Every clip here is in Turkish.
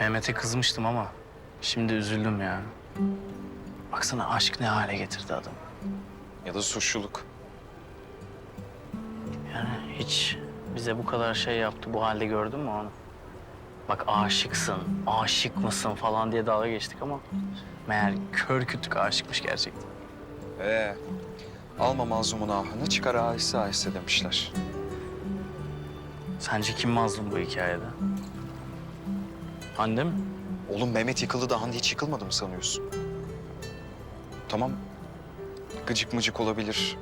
Mehmet'e kızmıştım ama şimdi üzüldüm ya. Baksana aşk ne hale getirdi adam. Ya da suçluluk. Yani hiç bize bu kadar şey yaptı bu halde gördün mü onu? Bak aşıksın, aşık mısın falan diye dalga geçtik ama meğer kör kütük aşıkmış gerçekten. Ee, alma mazlumun ahını çıkar ahiste ahiste demişler. Sence kim mazlum bu hikayede? Hande mi? Oğlum Mehmet yıkıldı da Hande hiç yıkılmadı mı sanıyorsun? Tamam, gıcık mıcık olabilir,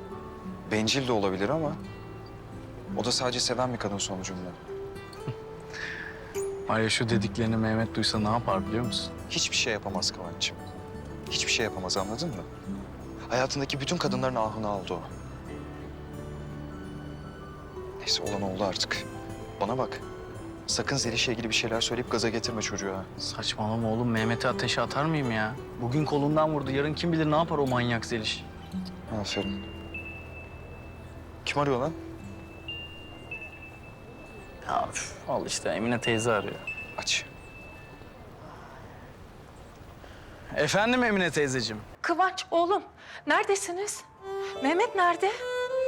bencil de olabilir ama... ...o da sadece seven bir kadın sonucunda. Var ya şu dediklerini Mehmet duysa ne yapar biliyor musun? Hiçbir şey yapamaz Kıvanç'ım. Hiçbir şey yapamaz anladın mı? Hayatındaki bütün kadınların ahını aldı o. Neyse olan oldu artık. Bana bak. Sakın Zeliş'le ilgili bir şeyler söyleyip gaza getirme çocuğu ha. Saçmalama oğlum Mehmet'i ateşe atar mıyım ya? Bugün kolundan vurdu yarın kim bilir ne yapar o manyak Zeliş. Aferin. Kim arıyor lan? Ya üf, al işte Emine teyze arıyor. Aç. Efendim Emine teyzeciğim. Kıvanç oğlum neredesiniz? Mehmet nerede?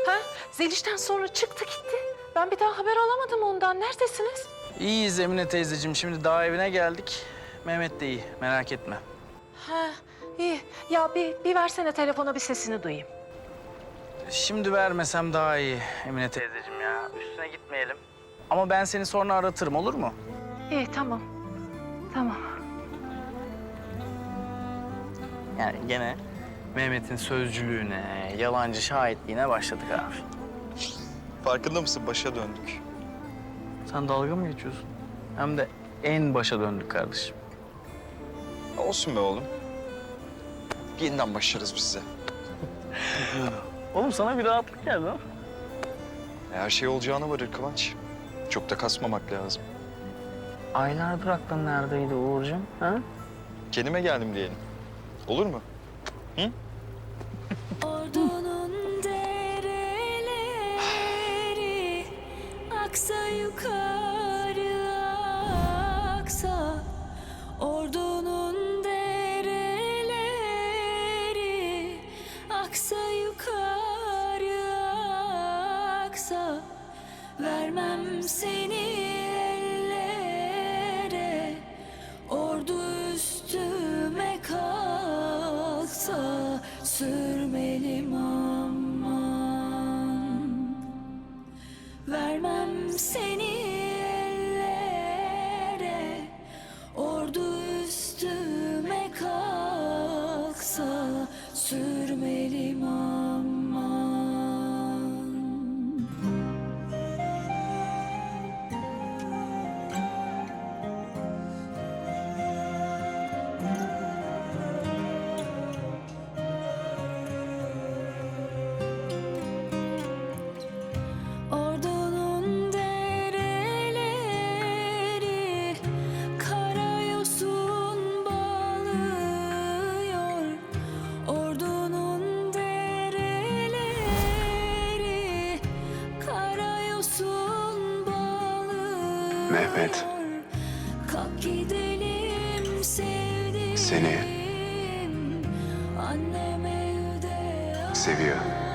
Ha? Zeliş'ten sonra çıktı gitti. Ben bir daha haber alamadım ondan. Neredesiniz? İyiyiz Emine teyzeciğim. Şimdi daha evine geldik. Mehmet de iyi. Merak etme. Ha iyi. Ya bir, bir versene telefona bir sesini duyayım. Şimdi vermesem daha iyi Emine teyzeciğim ya. Üstüne gitmeyelim. Ama ben seni sonra aratırım olur mu? İyi tamam. Tamam. Yani gene Mehmet'in sözcülüğüne, yalancı şahitliğine başladık abi. Farkında mısın? Başa döndük. Sen dalga mı geçiyorsun? Hem de en başa döndük kardeşim. Olsun be oğlum. Yeniden başlarız biz de. Oğlum sana bir rahatlık geldi ha? Her şey olacağına varır Kıvanç. Çok da kasmamak lazım. Aylardır aklın neredeydi Uğurcuğum? Ha? Kendime geldim diyelim. Olur mu? Ordunun yukarı aksa Ordunun dereleri aksa yukarı aksa Vermem seni Mehmet. Seni Annem evde seviyor.